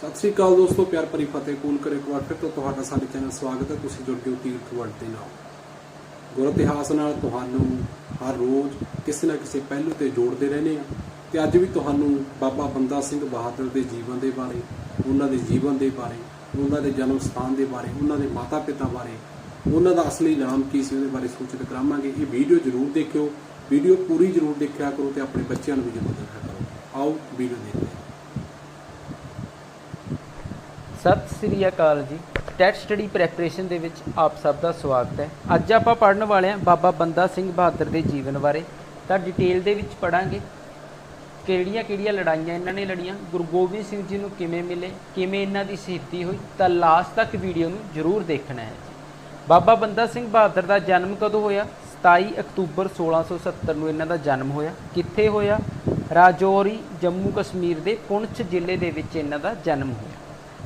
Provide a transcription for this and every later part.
ਸਤਿ ਸ੍ਰੀ ਅਕਾਲ ਦੋਸਤੋ, ਪਿਆਰ ਭਰੀ ਫਤਿਹ ਕੂਲ ਕਰੇ ਇੱਕ ਵਾਰ ਫਿਰ ਤੋਂ ਤੁਹਾਡਾ ਸਾਡੇ ਚੈਨਲ ਸਵਾਗਤ ਹੈ। ਤੁਸੀਂ ਜੁੜ ਗਏ ਤੀਰਥ ਵਰਡ ਦੇ ਨਾਲ। ਗੁਰ ਇਤਿਹਾਸ ਨਾਲ ਤੁਹਾਨੂੰ ਹਰ ਰੋਜ਼ ਕਿਸੇ ਨਾ ਕਿਸੇ ਪਹਿਲੂ ਤੇ ਜੋੜਦੇ ਰਹਿੰਦੇ ਆ ਤੇ ਅੱਜ ਵੀ ਤੁਹਾਨੂੰ ਬਾਬਾ ਬੰਦਾ ਸਿੰਘ ਬਹਾਦਰ ਦੇ ਜੀਵਨ ਦੇ ਬਾਰੇ, ਉਹਨਾਂ ਦੇ ਜੀਵਨ ਦੇ ਬਾਰੇ, ਉਹਨਾਂ ਦੇ ਜਨਮ ਸਥਾਨ ਦੇ ਬਾਰੇ, ਉਹਨਾਂ ਦੇ ਮਾਤਾ ਪਿਤਾ ਬਾਰੇ, ਉਹਨਾਂ ਦਾ ਅਸਲੀ ਨਾਮ ਕੀ ਸੀ ਉਹਦੇ ਬਾਰੇ ਸੂਚਿਤ ਕਰਾਵਾਂਗੇ। ਇਹ ਵੀਡੀਓ ਜ਼ਰੂਰ ਦੇਖਿਓ। ਵੀਡੀਓ ਪੂਰੀ ਜ਼ਰੂਰ ਦੇਖਿਆ ਕਰੋ ਤੇ ਆਪਣੇ ਬੱਚਿਆਂ ਨੂੰ ਵੀ ਜ਼ਰੂਰ ਦੇਖਿਆ ਕਰੋ। ਆਓ ਵੀਡੀਓ ਦੇਖਦੇ ਹਾਂ ਸਤਿ ਸ੍ਰੀ ਅਕਾਲ ਜੀ। ਟੈਟ ਸਟੱਡੀ ਪ੍ਰੈਪਰੇਸ਼ਨ ਦੇ ਵਿੱਚ ਆਪ ਸਭ ਦਾ ਸਵਾਗਤ ਹੈ। ਅੱਜ ਆਪਾਂ ਪੜ੍ਹਨ ਵਾਲੇ ਹਾਂ ਬਾਬਾ ਬੰਦਾ ਸਿੰਘ ਬਹਾਦਰ ਦੇ ਜੀਵਨ ਬਾਰੇ। ਤਾਂ ਡਿਟੇਲ ਦੇ ਵਿੱਚ ਪੜਾਂਗੇ ਕਿਹੜੀਆਂ ਕਿਹੜੀਆਂ ਲੜਾਈਆਂ ਇਹਨਾਂ ਨੇ ਲੜੀਆਂ, ਗੁਰੂ ਗੋਬਿੰਦ ਸਿੰਘ ਜੀ ਨੂੰ ਕਿਵੇਂ ਮਿਲੇ, ਕਿਵੇਂ ਇਹਨਾਂ ਦੀ ਸ਼ਹੀਦੀ ਹੋਈ, ਤਾਂ ਲਾਸਟ ਤੱਕ ਵੀਡੀਓ ਨੂੰ ਜ਼ਰੂਰ ਦੇਖਣਾ ਹੈ ਜੀ। ਬਾਬਾ ਬੰਦਾ ਸਿੰਘ ਬਹਾਦਰ ਦਾ ਜਨਮ ਕਦੋਂ ਹੋਇਆ? 27 ਅਕਤੂਬਰ 1670 ਨੂੰ ਇਹਨਾਂ ਦਾ ਜਨਮ ਹੋਇਆ। ਕਿੱਥੇ ਹੋਇਆ? ਰਾਜੌਰੀ ਜੰਮੂ ਕਸ਼ਮੀਰ ਦੇ ਪੁੰਛ ਜ਼ਿਲ੍ਹੇ ਦੇ ਵਿੱਚ ਇਹਨਾਂ ਦਾ ਜਨਮ ਹੋਇਆ।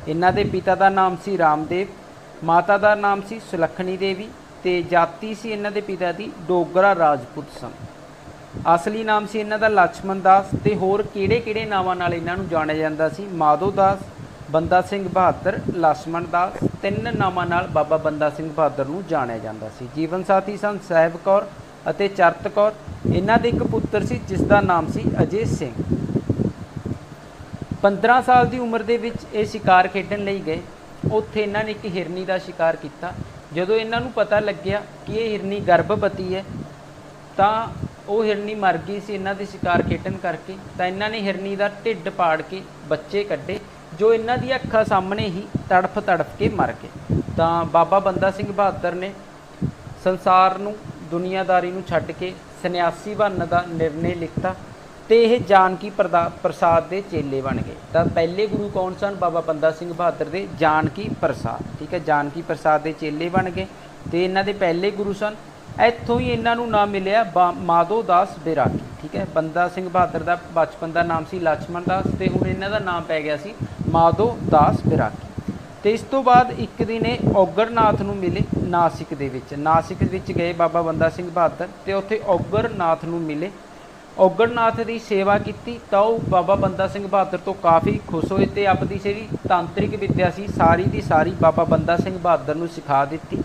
ਇਹਨਾਂ ਦੇ ਪਿਤਾ ਦਾ ਨਾਮ ਸੀ ਰਾਮਦੇਵ, ਮਾਤਾ ਦਾ ਨਾਮ ਸੀ ਸੁਲੱਖਣੀ ਦੇਵੀ ਤੇ ਜਾਤੀ ਸੀ ਇਹਨਾਂ ਦੇ ਪਿਤਾ ਦੀ ਡੋਗਰਾ ਰਾਜਪੂਤ ਸਨ। ਅਸਲੀ ਨਾਮ ਸੀ ਇਹਨਾਂ ਦਾ ਲక్ష్మణ ਦਾਸ ਤੇ ਹੋਰ ਕਿਹੜੇ-ਕਿਹੜੇ ਨਾਵਾਂ ਨਾਲ ਇਹਨਾਂ ਨੂੰ ਜਾਣਿਆ ਜਾਂਦਾ ਸੀ? ਮਾਧੋ ਦਾਸ, ਬੰਦਾ ਸਿੰਘ ਬਹਾਦਰ ਲక్ష్మణ ਦਾਸ, ਤਿੰਨ ਨਾਵਾਂ ਨਾਲ ਬਾਬਾ ਬੰਦਾ ਸਿੰਘ ਬਹਾਦਰ ਨੂੰ ਜਾਣਿਆ ਜਾਂਦਾ ਸੀ। ਜੀਵਨ ਸਾਥੀ ਸਨ ਸਹਿਬ ਕੌਰ ਅਤੇ ਚਰਤ ਕੌਰ। ਇਹਨਾਂ ਦੇ ਇੱਕ ਪੁੱਤਰ ਸੀ ਜਿਸ ਦਾ ਨਾਮ ਸੀ ਅਜੇ ਸਿੰਘ। 15 ਸਾਲ ਦੀ ਉਮਰ ਦੇ ਵਿੱਚ ਇਹ ਸ਼ਿਕਾਰ ਖੇਡਣ ਲਈ ਗਏ। ਉੱਥੇ ਇਹਨਾਂ ਨੇ ਇੱਕ ਹਿਰਨੀ ਦਾ ਸ਼ਿਕਾਰ ਕੀਤਾ। ਜਦੋਂ ਇਹਨਾਂ ਨੂੰ ਪਤਾ ਲੱਗਿਆ ਕਿ ਇਹ ਹਿਰਨੀ ਗਰਭਵਤੀ ਹੈ, ਤਾਂ ਉਹ ਹਿਰਨੀ ਮਰ ਗਈ ਸੀ ਇਹਨਾਂ ਦੇ ਸ਼ਿਕਾਰ ਖੇਡਣ ਕਰਕੇ। ਤਾਂ ਇਹਨਾਂ ਨੇ ਹਿਰਨੀ ਦਾ ਢਿੱਡ ਪਾੜ ਕੇ ਬੱਚੇ ਕੱਢੇ, ਜੋ ਇਹਨਾਂ ਦੀਆਂ ਅੱਖਾਂ ਸਾਹਮਣੇ ਹੀ ਤੜਫ ਤੜਫ ਕੇ ਮਰ ਗਏ। ਤਾਂ ਬਾਬਾ ਬੰਦਾ ਸਿੰਘ ਬਹਾਦਰ ਨੇ ਸੰਸਾਰ ਨੂੰ, ਦੁਨੀਆਦਾਰੀ ਨੂੰ ਛੱਡ ਕੇ ਸੰਨਿਆਸੀ ਬਣਨ ਦਾ ਨਿਰਣੇ ਲਿੱਤਾ। ਤੇ ਇਹ ਜਾਨਕੀ ਪ੍ਰਸਾਦ ਦੇ ਚੇਲੇ ਬਣ ਗਏ। ਤਾਂ ਪਹਿਲੇ ਗੁਰੂ ਕੌਣ ਸਨ? ਬਾਬਾ ਬੰਦਾ ਸਿੰਘ ਬਹਾਦਰ ਦੇ ਜਾਨਕੀ ਪ੍ਰਸਾਦ, ਠੀਕ ਹੈ? ਜਾਨਕੀ ਪ੍ਰਸਾਦ ਦੇ ਚੇਲੇ ਬਣ ਗਏ। ਤੇ ਇਹਨਾਂ ਦੇ ਪਹਿਲੇ ਗੁਰੂ ਸਨ। ਇੱਥੋਂ ਹੀ ਇਹਨਾਂ ਨੂੰ ਨਾਮ ਮਿਲਿਆ ਮਾਧੋ ਦਾਸ ਬੇਰਾਗੀ ਠੀਕ ਹੈ? ਬੰਦਾ ਸਿੰਘ ਬਹਾਦਰ ਦਾ ਬਚਪਨ ਦਾ ਨਾਮ ਸੀ ਲక్ష్మణ ਦਾਸ ਤੇ ਹੁਣ ਇਹਨਾਂ ਦਾ ਨਾਮ ਪੈ ਗਿਆ ਸੀ ਮਾਧੋ ਦਾਸ ਬੇਰਾਗੀ ਤੇ ਇਸ ਤੋਂ ਬਾਅਦ ਇੱਕ ਦਿਨ ਇਹ ਔਗਰਨਾਥ ਨੂੰ ਮਿਲੇ ਨਾਸਿਕ ਦੇ ਵਿੱਚ। ਨਾਸਿਕ ਵਿੱਚ ਗਏ ਬਾਬਾ ਬੰਦਾ ਸਿੰਘ ਬਹਾਦਰ ਤੇ ਉੱਥੇ ਔਗਰਨਾਥ ਨੂੰ ਮਿਲੇ ਔਗਰਨਾਥ ਦੀ ਸੇਵਾ ਕੀਤੀ, ਤਾਂ ਉਹ ਬਾਬਾ ਬੰਦਾ ਸਿੰਘ ਬਹਾਦਰ ਤੋਂ ਕਾਫੀ ਖੁਸ਼ ਹੋਏ ਤੇ ਆਪਦੀ ਜਿਹੜੀ ਤਾਂਤਰਿਕ ਵਿੱਦਿਆ ਸੀ, ਸਾਰੀ ਦੀ ਸਾਰੀ ਬਾਬਾ ਬੰਦਾ ਸਿੰਘ ਬਹਾਦਰ ਨੂੰ ਸਿਖਾ ਦਿੱਤੀ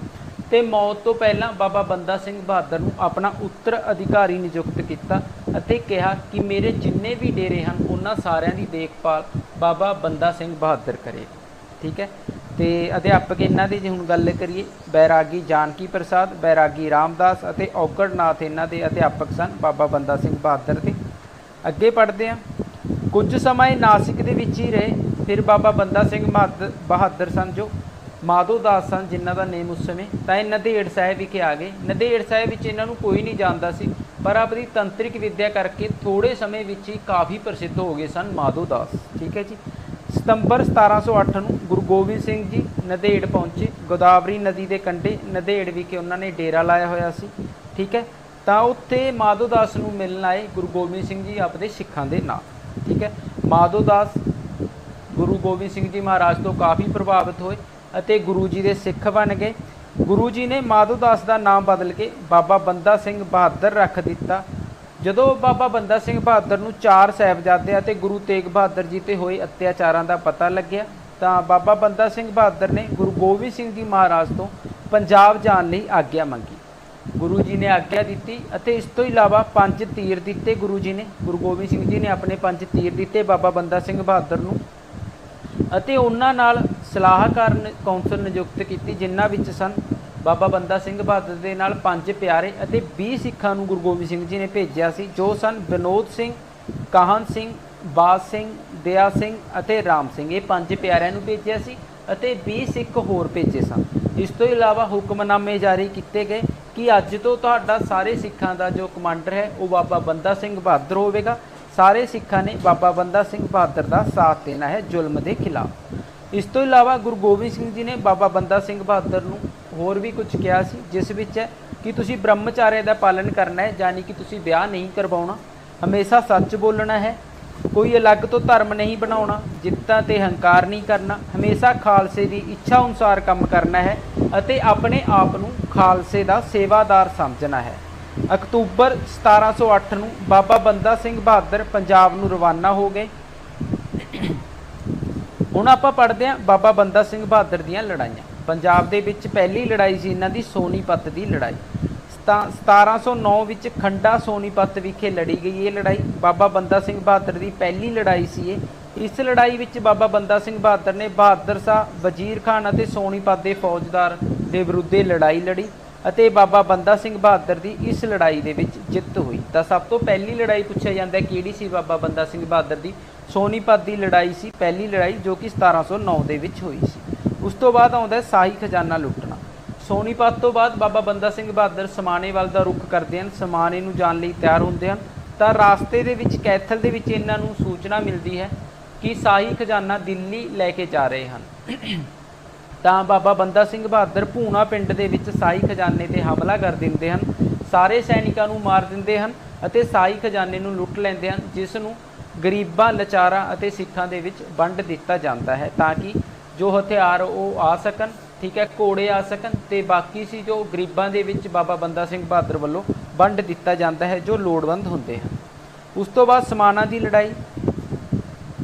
ਤੇ ਮੌਤ ਤੋਂ ਪਹਿਲਾਂ ਬਾਬਾ ਬੰਦਾ ਸਿੰਘ ਬਹਾਦਰ ਨੂੰ ਆਪਣਾ ਉੱਤਰ ਅਧਿਕਾਰੀ ਨਿਯੁਕਤ ਕੀਤਾ ਅਤੇ ਕਿਹਾ ਕਿ ਮੇਰੇ ਜਿੰਨੇ ਵੀ ਡੇਰੇ ਹਨ, ਉਹਨਾਂ ਸਾਰਿਆਂ ਦੀ ਦੇਖਭਾਲ ਬਾਬਾ ਬੰਦਾ ਸਿੰਘ ਬਹਾਦਰ ਕਰੇ। ਠੀਕ ਹੈ? ਤੇ ਅਧਿਆਪਕ ਇਹਨਾਂ ਦੀ ਜੇ ਹੁਣ ਗੱਲ ਕਰੀਏ, ਬੈਰਾਗੀ ਜਾਨਕੀ ਪ੍ਰਸਾਦ, ਬੈਰਾਗੀ ਰਾਮਦਾਸ ਅਤੇ ਔਕੜਨਾਥ ਇਹਨਾਂ ਦੇ ਅਧਿਆਪਕ ਸਨ, ਬਾਬਾ ਬੰਦਾ ਸਿੰਘ ਬਹਾਦਰ ਦੇ। ਅੱਗੇ ਪੜ੍ਹਦੇ ਹਾਂ। ਕੁਝ ਸਮਾਂ ਇਹ ਨਾਸਿਕ ਦੇ ਵਿੱਚ ਹੀ ਰਹੇ, ਫਿਰ ਬਾਬਾ ਬੰਦਾ ਸਿੰਘ ਬਹਾਦ- ਬਹਾਦਰ ਸਨ ਜੋ, ਮਾਧੋ ਦਾਸ ਸਨ ਜਿਨ੍ਹਾਂ ਦਾ ਨੇਮ ਉਸ ਸਮੇਂ, ਤਾਂ ਇਹ ਨੰਦੇੜ ਸਾਹਿਬ ਵਿਖੇ ਆ ਗਏ। ਨੰਦੇੜ ਸਾਹਿਬ ਵਿੱਚ ਇਹਨਾਂ ਨੂੰ ਕੋਈ ਨਹੀਂ ਜਾਣਦਾ ਸੀ, ਪਰ ਆਪਣੀ ਤੰਤਰਿਕ ਵਿੱਦਿਆ ਕਰਕੇ ਥੋੜੇ ਸਮੇਂ ਵਿੱਚ ਹੀ ਕਾਫੀ ਪ੍ਰਸਿੱਧ ਹੋ ਗਏ ਸਨ ਮਾਧੋ ਦਾਸ। ਠੀਕ ਹੈ ਜੀ? ਸਤੰਬਰ 1708 ਨੂੰ ਗੁਰੂ ਗੋਬਿੰਦ ਸਿੰਘ ਜੀ ਨਦੇੜ ਪਹੁੰਚੇ। ਗੋਦਾਵਰੀ ਨਦੀ ਦੇ ਕੰਢੇ ਨਦੇੜ ਵਿਖੇ ਉਹਨਾਂ ਨੇ ਡੇਰਾ ਲਾਇਆ ਹੋਇਆ ਸੀ। ਠੀਕ ਹੈ? ਤਾਂ ਉੱਥੇ ਮਾਧੋ ਦਾਸ ਨੂੰ ਮਿਲਣ ਆਏ ਗੁਰੂ ਗੋਬਿੰਦ ਸਿੰਘ ਜੀ ਆਪਦੇ ਸਿੱਖਾਂ ਦੇ ਨਾਲ। ਠੀਕ ਹੈ? ਮਾਧੋ ਦਾਸ ਗੁਰੂ ਗੋਬਿੰਦ ਸਿੰਘ ਜੀ ਮਹਾਰਾਜ ਤੋਂ ਕਾਫੀ ਪ੍ਰਭਾਵਿਤ ਹੋਏ ਅਤੇ ਗੁਰੂ ਜੀ ਦੇ ਸਿੱਖ ਬਣ ਗਏ। ਗੁਰੂ ਜੀ ਨੇ ਮਾਧੋ ਦਾਸ ਦਾ ਨਾਮ ਬਦਲ ਕੇ ਬਾਬਾ ਬੰਦਾ ਸਿੰਘ ਬਹਾਦਰ ਰੱਖ ਦਿੱਤਾ। ਜਦੋਂ ਬਾਬਾ ਬੰਦਾ ਸਿੰਘ ਬਹਾਦਰ ਨੂੰ ਚਾਰ ਸਾਹਿਬਜ਼ਾਦੇ ਅਤੇ ਗੁਰੂ ਤੇਗ ਬਹਾਦਰ ਜੀ ਤੇ ਹੋਏ ਅਤਿਆਚਾਰਾਂ ਦਾ ਪਤਾ ਲੱਗਿਆ, ਤਾਂ ਬਾਬਾ ਬੰਦਾ ਸਿੰਘ ਬਹਾਦਰ ਨੇ ਗੁਰੂ ਗੋਬਿੰਦ ਸਿੰਘ ਜੀ ਮਹਾਰਾਜ ਤੋਂ ਪੰਜਾਬ ਜਾਣ ਲਈ ਆਗਿਆ ਮੰਗੀ। ਗੁਰੂ ਜੀ ਨੇ ਆਗਿਆ ਦਿੱਤੀ ਅਤੇ ਇਸ ਤੋਂ ਇਲਾਵਾ ਪੰਜ ਤੀਰ ਦਿੱਤੇ ਗੁਰੂ ਜੀ ਨੇ। ਗੁਰੂ ਗੋਬਿੰਦ ਸਿੰਘ ਜੀ ਨੇ ਆਪਣੇ ਪੰਜ ਤੀਰ ਦਿੱਤੇ ਬਾਬਾ ਬੰਦਾ ਸਿੰਘ ਬਹਾਦਰ ਨੂੰ ਅਤੇ ਉਹਨਾਂ ਨਾਲ ਸਲਾਹਕਾਰ ਕੌਂਸਲ ਨਿਯੁਕਤ ਕੀਤੀ, ਜਿਨ੍ਹਾਂ ਵਿੱਚ ਸਨ ਬਾਬਾ ਬੰਦਾ ਸਿੰਘ ਬਹਾਦਰ ਦੇ ਨਾਲ ਪੰਜ ਪਿਆਰੇ ਅਤੇ 20 ਸਿੱਖਾਂ ਨੂੰ ਗੁਰੂ ਗੋਬਿੰਦ ਸਿੰਘ ਜੀ ਨੇ ਭੇਜਿਆ ਸੀ, ਜੋ ਸਨ ਵਿਨੋਦ ਸਿੰਘ, ਕਾਹਨ ਸਿੰਘ, ਬਾਜ ਸਿੰਘ, ਦਇਆ ਸਿੰਘ ਅਤੇ ਰਾਮ ਸਿੰਘ। ਇਹ ਪੰਜ ਪਿਆਰਿਆਂ ਨੂੰ ਭੇਜਿਆ ਸੀ ਅਤੇ 20 ਸਿੱਖ ਹੋਰ ਭੇਜੇ ਸਨ। ਇਸ ਤੋਂ ਇਲਾਵਾ ਹੁਕਮਨਾਮੇ ਜਾਰੀ ਕੀਤੇ ਗਏ ਕਿ ਅੱਜ ਤੋਂ ਤੁਹਾਡਾ ਸਾਰੇ ਸਿੱਖਾਂ ਦਾ ਜੋ ਕਮਾਂਡਰ ਹੈ, ਉਹ ਬਾਬਾ ਬੰਦਾ ਸਿੰਘ ਬਹਾਦਰ ਹੋਵੇਗਾ। ਸਾਰੇ ਸਿੱਖਾਂ ਨੇ ਬਾਬਾ ਬੰਦਾ ਸਿੰਘ ਬਹਾਦਰ ਦਾ ਸਾਥ ਦੇਣਾ ਹੈ ਜ਼ੁਲਮ ਦੇ ਖਿਲਾਫ। ਇਸ ਤੋਂ ਇਲਾਵਾ ਗੁਰੂ ਗੋਬਿੰਦ ਸਿੰਘ ਜੀ ਨੇ ਬਾਬਾ ਬੰਦਾ ਸਿੰਘ ਬਹਾਦਰ ਨੂੰ ਹੋਰ ਵੀ ਕੁਝ ਕਿਹਾ ਸੀ, ਜਿਸ ਵਿੱਚ ਹੈ ਕਿ ਤੁਸੀਂ ਬ੍ਰਹਮਚਾਰਿਆ ਦਾ ਪਾਲਣ ਕਰਨਾ ਹੈ ਯਾਨੀ ਕਿ ਤੁਸੀਂ ਵਿਆਹ ਨਹੀਂ ਕਰਵਾਉਣਾ। ਹਮੇਸ਼ਾ ਸੱਚ ਬੋਲਣਾ ਹੈ, ਕੋਈ ਅਲੱਗ ਤੋਂ ਧਰਮ ਨਹੀਂ ਬਣਾਉਣਾ, ਜਿੱਤਾਂ ਤੇ ਹੰਕਾਰ ਨਹੀਂ ਕਰਨਾ। ਹਮੇਸ਼ਾ ਖਾਲਸੇ ਦੀ ਇੱਛਾ ਅਨੁਸਾਰ ਕੰਮ ਕਰਨਾ ਹੈ ਅਤੇ ਆਪਣੇ ਆਪ ਨੂੰ ਖਾਲਸੇ ਦਾ ਸੇਵਾਦਾਰ ਸਮਝਣਾ ਹੈ। ਅਕਤੂਬਰ 1708 ਨੂੰ ਬਾਬਾ ਬੰਦਾ ਸਿੰਘ ਬਹਾਦਰ ਪੰਜਾਬ ਨੂੰ ਰਵਾਨਾ ਹੋ ਗਏ। ਹੁਣ ਆਪਾਂ ਪੜ੍ਹਦੇ ਹਾਂ ਬਾਬਾ ਬੰਦਾ ਸਿੰਘ ਬਹਾਦਰ ਦੀਆਂ ਲੜਾਈਆਂ। ਪੰਜਾਬ ਦੇ ਵਿੱਚ ਪਹਿਲੀ ਲੜਾਈ ਸੀ ਇਹਨਾਂ ਦੀ, ਸੋਨੀਪਤ ਦੀ ਲੜਾਈ। ਸਤਾ- 1709 ਵਿੱਚ ਖੰਡਾ ਸੋਨੀਪਤ ਵਿਖੇ ਲੜੀ ਗਈ ਇਹ ਲੜਾਈ। ਬਾਬਾ ਬੰਦਾ ਸਿੰਘ ਬਹਾਦਰ ਦੀ ਪਹਿਲੀ ਲੜਾਈ ਸੀ ਇਹ। ਇਸ ਲੜਾਈ ਵਿੱਚ ਬਾਬਾ ਬੰਦਾ ਸਿੰਘ ਬਹਾਦਰ ਨੇ ਬਹਾਦਰ ਸ਼ਾਹ, ਵਜ਼ੀਰ ਖਾਨ ਅਤੇ ਸੋਨੀਪਤ ਦੇ ਫੌਜਦਾਰ ਦੇ ਵਿਰੁੱਧ ਲੜਾਈ ਲੜੀ ਅਤੇ ਬਾਬਾ ਬੰਦਾ ਸਿੰਘ ਬਹਾਦਰ ਦੀ ਇਸ ਲੜਾਈ ਦੇ ਵਿੱਚ ਜਿੱਤ ਹੋਈ। ਤਾਂ ਸਭ ਤੋਂ ਪਹਿਲੀ ਲੜਾਈ ਪੁੱਛਿਆ ਜਾਂਦਾ ਹੈ ਕਿਹੜੀ ਸੀ ਬਾਬਾ ਬੰਦਾ ਸਿੰਘ ਬਹਾਦਰ ਦੀ? ਸੋਨੀਪਤ ਦੀ ਲੜਾਈ ਸੀ, ਪਹਿਲੀ ਲੜਾਈ ਜੋ ਕਿ 1709 ਦੇ ਵਿੱਚ ਹੋਈ ਸੀ। ਉਸ ਤੋਂ ਬਾਅਦ ਆਉਂਦਾ ਹੈ ਸ਼ਾਹੀ ਖਜ਼ਾਨਾ ਲੁੱਟਣਾ। ਸੋਨੀਪਤ ਤੋਂ ਬਾਅਦ ਬਾਬਾ ਬੰਦਾ ਸਿੰਘ ਬਹਾਦਰ ਸਮਾਣੇ ਵੱਲ ਦਾ ਰੁਖ ਕਰਦੇ ਹਨ, ਸਮਾਣੇ ਨੂੰ ਜਾਣ ਲਈ ਤਿਆਰ ਹੁੰਦੇ ਹਨ। ਤਾਂ ਰਾਸਤੇ ਦੇ ਵਿੱਚ, ਕੈਥਲ ਦੇ ਵਿੱਚ ਇਹਨਾਂ ਨੂੰ ਸੂਚਨਾ ਮਿਲਦੀ ਹੈ ਕਿ ਸ਼ਾਹੀ ਖਜ਼ਾਨਾ ਦਿੱਲੀ ਲੈ ਕੇ ਜਾ ਰਹੇ ਹਨ। ਤਾਂ ਬਾਬਾ ਬੰਦਾ ਸਿੰਘ ਬਹਾਦਰ ਭੂਣਾ ਪਿੰਡ ਦੇ ਵਿੱਚ ਸ਼ਾਹੀ ਖਜ਼ਾਨੇ ਤੇ ਹਮਲਾ ਕਰ ਦਿੰਦੇ ਹਨ। ਸਾਰੇ ਸੈਨਿਕਾਂ ਨੂੰ ਮਾਰ ਦਿੰਦੇ ਹਨ ਅਤੇ ਸ਼ਾਹੀ ਖਜ਼ਾਨੇ ਨੂੰ ਲੁੱਟ ਲੈਂਦੇ ਹਨ, ਜਿਸ ਨੂੰ ਗਰੀਬਾਂ, ਲਾਚਾਰਾਂ ਅਤੇ ਸਿੱਖਾਂ ਦੇ ਵਿੱਚ ਵੰਡ ਦਿੱਤਾ ਜਾਂਦਾ ਹੈ ਤਾਂ ਕਿ ਜੋ ਹਥਿਆਰ ਉਹ ਆ ਸਕਣ, ਠੀਕ ਹੈ, ਘੋੜੇ ਆ ਸਕਣ ਤੇ ਬਾਕੀ ਸੀ ਜੋ ਗਰੀਬਾਂ ਦੇ ਵਿੱਚ ਬਾਬਾ ਬੰਦਾ ਸਿੰਘ ਬਹਾਦਰ ਵੱਲੋਂ ਵੰਡ ਦਿੱਤਾ ਜਾਂਦਾ ਹੈ, ਜੋ ਲੋੜਵੰਦ ਹੁੰਦੇ ਹਨ। ਉਸ ਤੋਂ ਬਾਅਦ ਸਮਾਣਾ ਦੀ ਲੜਾਈ।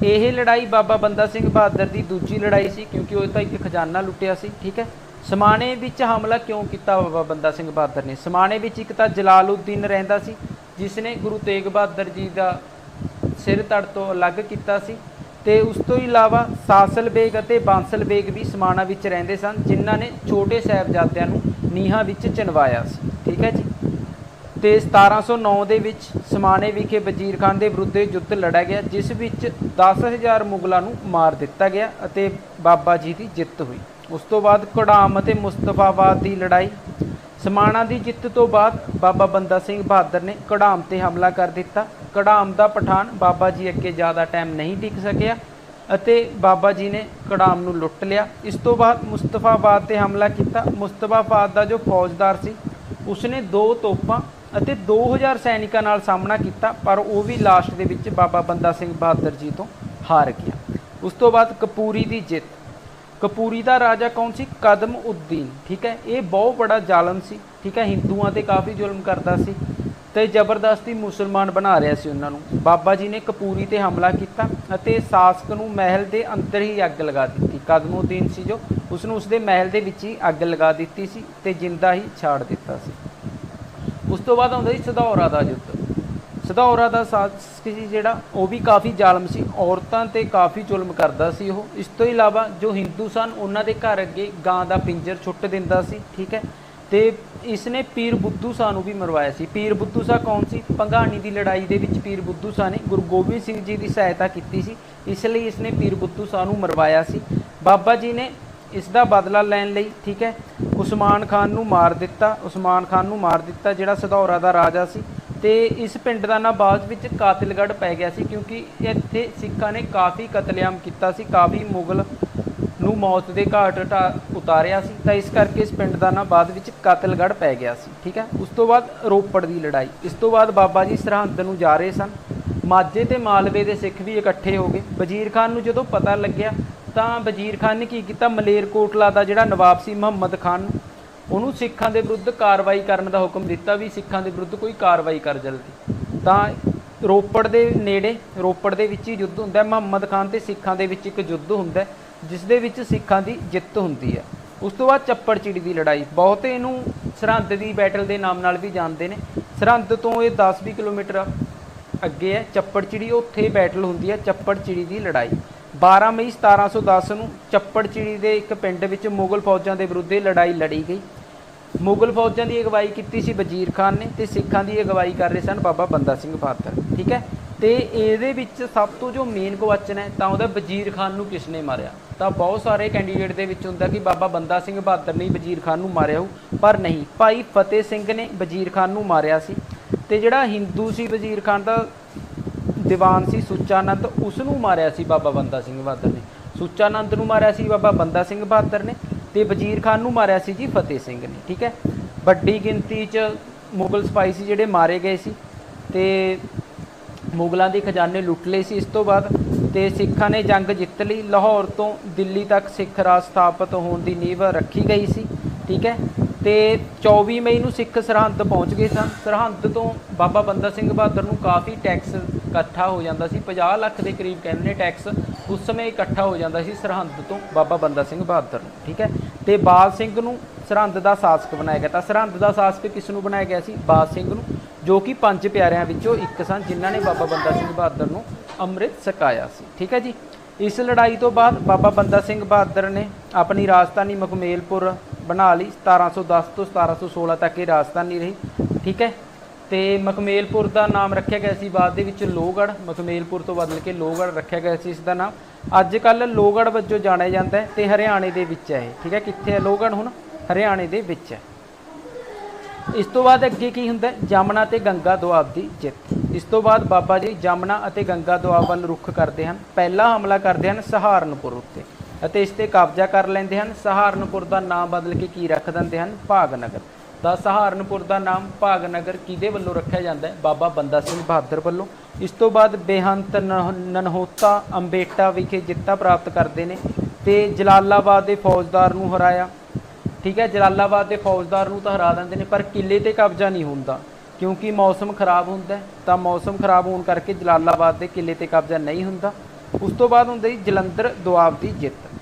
ਇਹ ਲੜਾਈ ਬਾਬਾ ਬੰਦਾ ਸਿੰਘ ਬਹਾਦਰ ਦੀ ਦੂਜੀ ਲੜਾਈ ਸੀ, ਕਿਉਂਕਿ ਉਹ ਤਾਂ ਇੱਕ ਖਜ਼ਾਨਾ ਲੁੱਟਿਆ ਸੀ, ਠੀਕ ਹੈ। ਸਮਾਣੇ ਵਿੱਚ ਹਮਲਾ ਕਿਉਂ ਕੀਤਾ ਬਾਬਾ ਬੰਦਾ ਸਿੰਘ ਬਹਾਦਰ ਨੇ? ਸਮਾਣੇ ਵਿੱਚ ਇੱਕ ਤਾਂ ਜਲਾਲਉদ্দিਨ ਰਹਿੰਦਾ ਸੀ, ਜਿਸ ਨੇ ਗੁਰੂ ਤੇਗ ਬਹਾਦਰ ਜੀ ਦਾ ਸਿਰ ਧੜ ਤੋਂ ਅਲੱਗ ਕੀਤਾ ਸੀ ਤੇ ਉਸ ਤੋਂ ਇਲਾਵਾ ਸਾਸਲ ਬੇਗ ਅਤੇ ਬਾਂਸਲ ਬੇਗ ਵੀ ਸਮਾਣਾ ਵਿੱਚ ਰਹਿੰਦੇ ਸਨ, ਜਿਨ੍ਹਾਂ ਨੇ ਛੋਟੇ ਸਾਹਿਬਜ਼ਾਦਿਆਂ ਨੂੰ ਨੀਹਾਂ ਵਿੱਚ ਚਿਣਵਾਇਆ ਸੀ। ਠੀਕ ਹੈ ਜੀ? ਤੇ 1709 ਦੇ ਵਿੱਚ ਸਮਾਣੇ ਵਿਖੇ ਵਜ਼ੀਰ ਖਾਨ ਦੇ ਵਿਰੁੱਧ ਯੁੱਧ ਲੜਿਆ ਗਿਆ, ਜਿਸ ਵਿੱਚ 10000 ਮੁਗਲਾਂ ਨੂੰ ਮਾਰ ਦਿੱਤਾ ਗਿਆ ਅਤੇ ਬਾਬਾ ਜੀ ਦੀ ਜਿੱਤ ਹੋਈ। ਉਸ ਤੋਂ ਬਾਅਦ ਘੜਾਮ ਅਤੇ ਮੁਸਤਫਾਬਾਦ ਦੀ ਲੜਾਈ ਸਮਾਣਾ ਦੀ ਜਿੱਤ ਤੋਂ ਬਾਅਦ ਬਾਬਾ ਬੰਦਾ ਸਿੰਘ ਬਹਾਦਰ ਨੇ ਕੜਾਮ ਤੇ ਹਮਲਾ ਕਰ ਦਿੱਤਾ। ਕੜਾਮ ਦਾ ਪਠਾਨ ਬਾਬਾ ਜੀ ਅੱਗੇ ਜ਼ਿਆਦਾ ਟਾਈਮ ਨਹੀਂ ਟਿਕ ਸਕਿਆ ਅਤੇ ਬਾਬਾ ਜੀ ਨੇ ਕੜਾਮ ਨੂੰ ਲੁੱਟ ਲਿਆ। ਇਸ ਤੋਂ ਬਾਅਦ ਮੁਸਤਫਾਬਾਦ ਤੇ ਹਮਲਾ ਕੀਤਾ। ਮੁਸਤਫਾਬਾਦ ਦਾ ਜੋ ਫੌਜਦਾਰ ਸੀ, ਉਸਨੇ ਦੋ ਤੋਪਾਂ ਅਤੇ 2000 ਸੈਨਿਕਾਂ ਨਾਲ ਸਾਹਮਣਾ ਕੀਤਾ, ਪਰ ਉਹ ਵੀ ਲਾਸਟ ਦੇ ਵਿੱਚ ਬਾਬਾ ਬੰਦਾ ਸਿੰਘ ਬਹਾਦਰ ਜੀ ਤੋਂ ਹਾਰ ਗਿਆ। ਉਸ ਤੋਂ ਬਾਅਦ ਕਪੂਰੀ ਦੀ ਜਿੱਤ ਕਪੂਰੀ ਦਾ ਰਾਜਾ ਕੌਣ ਸੀ? ਕਦਮ ਉਦੀਨ ਠੀਕ ਹੈ? ਇਹ ਬਹੁਤ ਬੜਾ ਜ਼ਾਲਮ ਸੀ, ਠੀਕ ਹੈ? ਹਿੰਦੂਆਂ ਤੇ ਕਾਫੀ ਜ਼ੁਲਮ ਕਰਦਾ ਸੀ ਤੇ ਜ਼ਬਰਦਸਤੀ ਮੁਸਲਮਾਨ ਬਣਾ ਰਿਹਾ ਸੀ ਉਹਨਾਂ ਨੂੰ। ਬਾਬਾ ਜੀ ਨੇ ਕਪੂਰੀ ਤੇ ਹਮਲਾ ਕੀਤਾ ਅਤੇ ਸਾਸਕ ਨੂੰ ਮਹਿਲ ਦੇ ਅੰਦਰ ਹੀ ਅੱਗ ਲਗਾ ਦਿੱਤੀ। ਕਦਮਉਦੀਨ ਸੀ ਜੋ, ਉਸ ਨੂੰ ਉਸਦੇ ਮਹਿਲ ਦੇ ਵਿੱਚ ਹੀ ਅੱਗ ਲਗਾ ਦਿੱਤੀ ਸੀ ਤੇ ਜਿੰਦਾ ਹੀ ਛਾੜ ਦਿੱਤਾ ਸੀ। ਉਸ ਤੋਂ ਬਾਅਦ ਆਉਂਦਾ ਸੀ ਸਧੌਰਾ ਦਾ ਯੁੱਧ। ਸਧੌਰਾ ਦਾ ਸਾਥ ਸੀ ਜਿਹੜਾ, ਉਹ ਵੀ ਕਾਫੀ ਜ਼ਾਲਮ ਸੀ। ਔਰਤਾਂ ਤੇ ਕਾਫੀ ਜ਼ੁਲਮ ਕਰਦਾ ਸੀ ਉਹ। ਇਸ ਤੋਂ ਇਲਾਵਾ ਜੋ ਹਿੰਦੂ ਸਨ, ਉਹਨਾਂ ਦੇ ਘਰ ਅੱਗੇ ਗਾਂ ਦਾ ਪਿੰਜਰ ਛੁੱਟ ਦਿੰਦਾ ਸੀ, ਠੀਕ ਹੈ? ਤੇ ਇਸਨੇ ਪੀਰ ਬੁੱਧੂ ਸ਼ਾਹ ਨੂੰ ਵੀ ਮਰਵਾਇਆ ਸੀ। ਪੀਰ ਬੁੱਧੂ ਸ਼ਾਹ ਕੌਣ ਸੀ? ਪੰਘਾਣੀ ਦੀ ਲੜਾਈ ਦੇ ਵਿੱਚ ਪੀਰ ਬੁੱਧੂ ਸ਼ਾਹ ਨੇ ਗੁਰੂ ਗੋਬਿੰਦ ਸਿੰਘ ਜੀ ਦੀ ਸਹਾਇਤਾ ਕੀਤੀ ਸੀ। ਇਸ ਲਈ ਇਸਨੇ ਪੀਰ ਬੁੱਧੂ ਸ਼ਾਹ ਨੂੰ ਮਰਵਾਇਆ ਸੀ। ਬਾਬਾ ਜੀ ਨੇ ਇਸ ਦਾ ਬਦਲਾ ਲੈਣ ਲਈ, ਠੀਕ ਹੈ, ਉਸਮਾਨ ਖਾਨ ਨੂੰ ਮਾਰ ਦਿੱਤਾ। ਉਸਮਾਨ ਖਾਨ ਨੂੰ ਮਾਰ ਦਿੱਤਾ, ਜਿਹੜਾ ਸਧੌਰਾ ਦਾ ਰਾਜਾ ਸੀ। ਤੇ ਇਸ ਪਿੰਡ ਦਾ ਨਾਂ ਬਾਅਦ ਵਿੱਚ ਕਾਤਿਲਗੜ੍ਹ ਪੈ ਗਿਆ ਸੀ ਕਿਉਂਕਿ ਇੱਥੇ ਸਿੱਖਾਂ ਨੇ ਕਾਫੀ ਕਤਲੇਆਮ ਕੀਤਾ ਸੀ, ਕਾਫੀ ਮੁਗਲ ਨੂੰ ਮੌਤ ਦੇ ਘਾਟ ਢਾ- ਉਤਾਰਿਆ ਸੀ, ਤਾਂ ਇਸ ਕਰਕੇ ਇਸ ਪਿੰਡ ਦਾ ਨਾਂ ਬਾਅਦ ਵਿੱਚ ਕਾਤਲਗੜ੍ਹ ਪੈ ਗਿਆ ਸੀ, ਠੀਕ ਹੈ। ਉਸ ਤੋਂ ਬਾਅਦ ਰੋਪੜ ਦੀ ਲੜਾਈ, ਇਸ ਤੋਂ ਬਾਅਦ ਬਾਬਾ ਜੀ ਸਰਹੰਦ ਨੂੰ ਜਾ ਰਹੇ ਸਨ। ਮਾਝੇ ਤੇ ਮਾਲਵੇ ਦੇ ਸਿੱਖ ਵੀ ਇਕੱਠੇ ਹੋ ਗਏ। ਵਜ਼ੀਰ ਖਾਨ ਨੂੰ ਜਦੋਂ ਪਤਾ ਲੱਗਿਆ ਤਾਂ ਵਜ਼ੀਰ ਖਾਨ ਨੇ ਕੀ ਕੀਤਾ? ਮਲੇਰਕੋਟਲਾ ਦਾ ਜਿਹੜਾ ਨਵਾਬ ਸੀ ਮੁਹੰਮਦ ਖਾਨ ਉਹਨੂੰ ਸਿੱਖਾਂ ਦੇ ਵਿਰੁੱਧ ਕਾਰਵਾਈ ਕਰਨ ਦਾ ਹੁਕਮ ਦਿੱਤਾ ਵੀ ਸਿੱਖਾਂ ਦੇ ਵਿਰੁੱਧ ਕੋਈ ਕਾਰਵਾਈ ਕਰ ਜਲਦੀ। ਤਾਂ ਰੋਪੜ ਦੇ ਨੇੜੇ, ਰੋਪੜ ਦੇ ਵਿੱਚ ਹੀ ਯੁੱਧ ਹੁੰਦਾ ਹੈ। ਮੁਹੰਮਦ ਖਾਨ ਤੇ ਸਿੱਖਾਂ ਦੇ ਵਿੱਚ ਇੱਕ ਯੁੱਧ ਹੁੰਦਾ ਹੈ, ਜਿਸ ਦੇ ਵਿੱਚ ਸਿੱਖਾਂ ਦੀ ਜਿੱਤ ਹੁੰਦੀ ਹੈ। ਉਸ ਤੋਂ ਬਾਅਦ ਚੱਪੜਚਿੜੀ ਦੀ ਲੜਾਈ। ਬਹੁਤੇ ਇਹਨੂੰ ਸਰਹੰਦ ਦੀ ਬੈਟਲ ਦੇ ਨਾਮ ਨਾਲ ਵੀ ਜਾਣਦੇ ਨੇ। ਸਰਹੰਦ ਤੋਂ ਇਹ 10-20 ਕਿਲੋਮੀਟਰ ਅੱਗੇ ਹੈ। ਚੱਪੜਚਿੜੀ ਉੱਥੇ ਬੈਟਲ ਹੁੰਦੀ ਹੈ ਚੱਪੜਚਿੜੀ ਦੀ ਲੜਾਈ। 12 ਮਈ 1710 ਨੂੰ ਚੱਪੜਚਿੜੀ ਦੇ ਇੱਕ ਪਿੰਡ ਵਿੱਚ ਮੁਗਲ ਫੌਜਾਂ ਦੇ ਵਿਰੁੱਧ ਲੜਾਈ ਲੜੀ ਗਈ। ਮੁਗਲ ਫੌਜਾਂ ਦੀ ਅਗਵਾਈ ਕੀਤੀ ਸੀ ਵਜ਼ੀਰ ਖਾਨ ਨੇ ਤੇ ਸਿੱਖਾਂ ਦੀ ਅਗਵਾਈ ਕਰ ਰਹੇ ਸਨ ਬਾਬਾ ਬੰਦਾ ਸਿੰਘ ਬਹਾਦਰ, ਠੀਕ ਹੈ? ਤੇ ਇਹਦੇ ਵਿੱਚ ਸਭ ਤੋਂ ਜੋ ਮੇਨ ਕੁਐਸਚਨ ਹੈ, ਤਾਂ ਉਹਦਾ ਵਜ਼ੀਰ ਖਾਨ ਨੂੰ ਕਿਸ ਨੇ ਮਾਰਿਆ? ਤਾਂ ਬਹੁਤ ਸਾਰੇ ਕੈਂਡੀਡੇਟ ਦੇ ਵਿੱਚ ਹੁੰਦਾ ਕਿ ਬਾਬਾ ਬੰਦਾ ਸਿੰਘ ਬਹਾਦਰ ਨੇ ਵਜ਼ੀਰ ਖਾਨ ਨੂੰ ਮਾਰਿਆ ਹੋ ਪਰ ਨਹੀਂ, ਭਾਈ ਫਤਿਹ ਸਿੰਘ ਨੇ ਵਜ਼ੀਰ ਖਾਨ ਨੂੰ ਮਾਰਿਆ ਸੀ ਤੇ ਜਿਹੜਾ ਹਿੰਦੂ ਸੀ ਵਜ਼ੀਰ ਖਾਨ ਦਾ ਦੀਵਾਨ ਸੀ ਸੁੱਚਾਨੰਦ ਉਸ ਨੂੰ ਮਾਰਿਆ ਸੀ ਬਾਬਾ ਬੰਦਾ ਸਿੰਘ ਬਹਾਦਰ ਨੇ। ਸੁੱਚਾਨੰਦ ਨੂੰ ਮਾਰਿਆ ਸੀ ਬਾਬਾ ਬੰਦਾ ਸਿੰਘ ਬਹਾਦਰ ਨੇ ਤੇ ਵਜ਼ੀਰ ਖਾਨ ਨੂੰ ਮਾਰਿਆ ਸੀ ਜੀ ਫਤਿਹ ਸਿੰਘ ਨੇ, ਠੀਕ ਹੈ? ਵੱਡੀ ਗਿਣਤੀ 'ਚ ਮੁਗਲ ਸਿਪਾਹੀ ਸੀ ਜਿਹੜੇ ਮਾਰੇ ਗਏ ਸੀ ਤੇ ਮੁਗਲਾਂ ਦੇ ਖਜ਼ਾਨੇ ਲੁੱਟ ਲਏ ਸੀ ਇਸ ਤੋਂ ਬਾਅਦ ਤੇ ਸਿੱਖਾਂ ਨੇ ਜੰਗ ਜਿੱਤ ਲਈ ਲਾਹੌਰ ਤੋਂ ਦਿੱਲੀ ਤੱਕ ਸਿੱਖ ਰਾਜ ਸਥਾਪਿਤ ਹੋਣ ਦੀ ਨੀਂਹ ਰੱਖੀ ਗਈ ਸੀ, ਠੀਕ ਹੈ? ਤੇ 24 ਮਈ ਨੂੰ ਸਿੱਖ ਸਰਹੰਦ ਪਹੁੰਚ ਗਏ ਸਨ। ਸਰਹੰਦ ਤੋਂ ਬਾਬਾ ਬੰਦਾ ਸਿੰਘ ਬਹਾਦਰ ਨੂੰ ਕਾਫੀ ਟੈਕਸ ਇਕੱਠਾ ਹੋ ਜਾਂਦਾ ਸੀ। 50 ਲੱਖ ਦੇ ਕਰੀਬ ਕਹਿੰਦੇ ਨੇ ਟੈਕਸ ਉਸ ਸਮੇਂ ਇਕੱਠਾ ਹੋ ਜਾਂਦਾ ਸੀ ਸਰਹੰਦ ਤੋਂ ਬਾਬਾ ਬੰਦਾ ਸਿੰਘ ਬਹਾਦਰ ਨੂੰ, ਠੀਕ ਹੈ? ਤੇ ਬਾਲ ਸਿੰਘ ਨੂੰ ਸਰਹੰਦ ਦਾ ਸ਼ਾਸਕ ਬਣਾਇਆ ਗਿਆ। ਤਾਂ ਸਰਹੰਦ ਦਾ ਸ਼ਾਸਕ ਕਿਸ ਨੂੰ ਬਣਾਇਆ ਗਿਆ ਸੀ? ਬਾਲ ਸਿੰਘ ਨੂੰ, ਜੋ ਕਿ ਪੰਜ ਪਿਆਰਿਆਂ ਵਿੱਚੋਂ ਇੱਕ ਸਨ, ਜਿਨ੍ਹਾਂ ਨੇ ਬਾਬਾ ਬੰਦਾ ਸਿੰਘ ਬਹਾਦਰ ਨੂੰ ਅੰਮ੍ਰਿਤ ਛਕਾਇਆ ਸੀ। ਠੀਕ ਹੈ ਜੀ? ਇਸ ਲੜਾਈ ਤੋਂ ਬਾਅਦ ਬਾਬਾ ਬੰਦਾ ਸਿੰਘ ਬਹਾਦਰ ਨੇ ਆਪਣੀ ਰਾਜਧਾਨੀ ਮਕਮੇਲਪੁਰ ਬਣਾ ਲਈ। 1710 ਤੋਂ 1716 ਤੱਕ ਇਹ ਰਾਜਧਾਨੀ ਰਹੀ। ਠੀਕ ਹੈ? ਤੇ ਮਖਮੇਲਪੁਰ ਦਾ ਨਾਮ ਰੱਖਿਆ ਗਿਆ ਸੀ ਬਾਅਦ ਦੇ ਵਿੱਚ ਲੋਹਗੜ੍ਹ। ਮਖਮੇਲਪੁਰ ਤੋਂ ਬਦਲ ਕੇ ਲੋਹਗੜ੍ਹ ਰੱਖਿਆ ਗਿਆ ਸੀ ਇਸ ਦਾ ਨਾਮ। ਅੱਜ ਕੱਲ ਲੋਹਗੜ੍ਹ ਵਜੋਂ ਜਾਣਿਆ ਜਾਂਦਾ ਹੈ ਤੇ ਹਰਿਆਣੇ ਦੇ ਵਿੱਚ ਹੈ ਇਹ, ਠੀਕ ਹੈ? ਕਿੱਥੇ ਹੈ ਲੋਹਗੜ੍ਹ ਹੁਣ? ਹਰਿਆਣੇ ਦੇ ਵਿੱਚ ਹੈ। ਇਸ ਤੋਂ ਬਾਅਦ ਅੱਗੇ ਕੀ ਹੁੰਦਾ ਹੈ? ਜਮਨਾ ਤੇ ਗੰਗਾ ਦੁਆਬ ਦੀ ਜਿੱਤ। ਇਸ ਤੋਂ ਬਾਅਦ ਬਾਬਾ ਜੀ ਜਮਨਾ ਅਤੇ ਗੰਗਾ ਦੁਆਬ ਵੱਲ ਰੁਖ ਕਰਦੇ ਹਨ। ਪਹਿਲਾ ਹਮਲਾ ਕਰਦੇ ਹਨ ਸਹਾਰਨਪੁਰ ਉੱਤੇ ਅਤੇ ਇਸ ਤੇ ਕਬਜ਼ਾ ਕਰ ਲੈਂਦੇ ਹਨ। ਸਹਾਰਨਪੁਰ ਦਾ ਨਾਮ ਬਦਲ ਕੇ ਕੀ ਰੱਖ ਦਿੰਦੇ ਹਨ? ਭਾਗਨਗਰ। ਦਾ ਸਹਾਰਨਪੁਰ ਦਾ ਨਾਮ ਭਾਗਨਗਰ ਕਿਹਦੇ ਵੱਲੋਂ ਰੱਖਿਆ ਜਾਂਦਾ ਹੈ? ਬਾਬਾ ਬੰਦਾ ਸਿੰਘ ਬਹਾਦਰ ਵੱਲੋਂ। ਇਸ ਤੋਂ ਬਾਅਦ ਬੇਹੰਤ ਨਹ- ਨਨਹੋਤਾ ਅੰਬੇਟਾ ਵਿਖੇ ਜਿੱਤਾਂ ਪ੍ਰਾਪਤ ਕਰਦੇ ਨੇ ਤੇ ਜਲਾਲਾਬਾਦ ਦੇ ਫੌਜਦਾਰ ਨੂੰ ਹਰਾਇਆ। ਠੀਕ ਹੈ, ਜਲਾਲਾਬਾਦ ਦੇ ਫੌਜਦਾਰ ਨੂੰ ਤਾਂ ਹਰਾ ਦਿੰਦੇ ਨੇ, ਪਰ ਕਿਲੇ ਤੇ ਕਬਜ਼ਾ ਨਹੀਂ ਹੁੰਦਾ। ਕਿਉਂਕਿ ਮੌਸਮ ਖਰਾਬ ਹੁੰਦਾ ਤਾਂ ਮੌਸਮ ਖਰਾਬ ਹੋਣ ਕਰਕੇ ਜਲਾਲਾਬਾਦ ਦੇ ਕਿਲੇ ਤੇ ਕਬਜ਼ਾ ਨਹੀਂ ਹੁੰਦਾ। ਉਸ ਤੋਂ ਬਾਅਦ ਹੁੰਦਾ ਜਲੰਧਰ ਦੁਆਬ ਦੀ ਜਿੱਤ।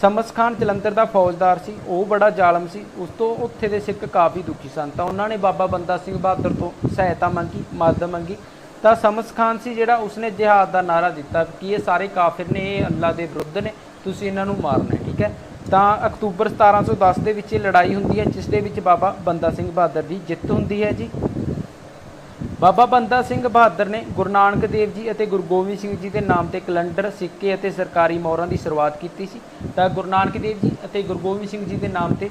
ਸਮਸ ਖਾਨ ਜਲੰਧਰ ਦਾ ਫੌਜਦਾਰ ਸੀ, ਉਹ ਬੜਾ ਜ਼ਾਲਮ ਸੀ, ਉਸ ਤੋਂ ਉੱਥੇ ਦੇ ਸਿੱਖ ਕਾਫੀ ਦੁਖੀ ਸਨ, ਤਾਂ ਉਹਨਾਂ ਨੇ ਬਾਬਾ ਬੰਦਾ ਸਿੰਘ ਬਹਾਦਰ ਤੋਂ ਸਹਾਇਤਾ ਮੰਗੀ, ਮਦਦ ਮੰਗੀ, ਤਾਂ ਸਮਸ ਖਾਨ ਸੀ ਜਿਹੜਾ ਉਸਨੇ ਜਿਹਾਦ ਦਾ ਨਾਰਾ ਦਿੱਤਾ ਕਿ ਇਹ ਸਾਰੇ ਕਾਫਿਰ ਨੇ, ਇਹ ਅੱਲਾ ਦੇ ਵਿਰੁੱਧ ਨੇ, ਤੁਸੀਂ ਇਹਨਾਂ ਨੂੰ ਮਾਰਨਾ ਠੀਕ ਹੈ? ਤਾਂ ਅਕਤੂਬਰ 1710 ਦੇ ਵਿੱਚ ਇਹ ਲੜਾਈ ਹੁੰਦੀ ਹੈ, ਜਿਸ ਦੇ ਵਿੱਚ ਬਾਬਾ ਬੰਦਾ ਸਿੰਘ ਬਹਾਦਰ ਦੀ ਜਿੱਤ ਹੁੰਦੀ ਹੈ ਜੀ। ਬਾਬਾ ਬੰਦਾ ਸਿੰਘ ਬਹਾਦਰ ਨੇ ਗੁਰੂ ਨਾਨਕ ਦੇਵ ਜੀ ਅਤੇ ਗੁਰੂ ਗੋਬਿੰਦ ਸਿੰਘ ਜੀ ਦੇ ਨਾਮ ਤੇ ਕੈਲੰਡਰ, ਸਿੱਕੇ ਅਤੇ ਸਰਕਾਰੀ ਮੋਹਰਾਂ ਦੀ ਸ਼ੁਰੂਆਤ ਕੀਤੀ ਸੀ। ਤਾਂ ਗੁਰੂ ਨਾਨਕ ਦੇਵ ਜੀ ਅਤੇ ਗੁਰੂ ਗੋਬਿੰਦ ਸਿੰਘ ਜੀ ਦੇ ਨਾਮ ਤੇ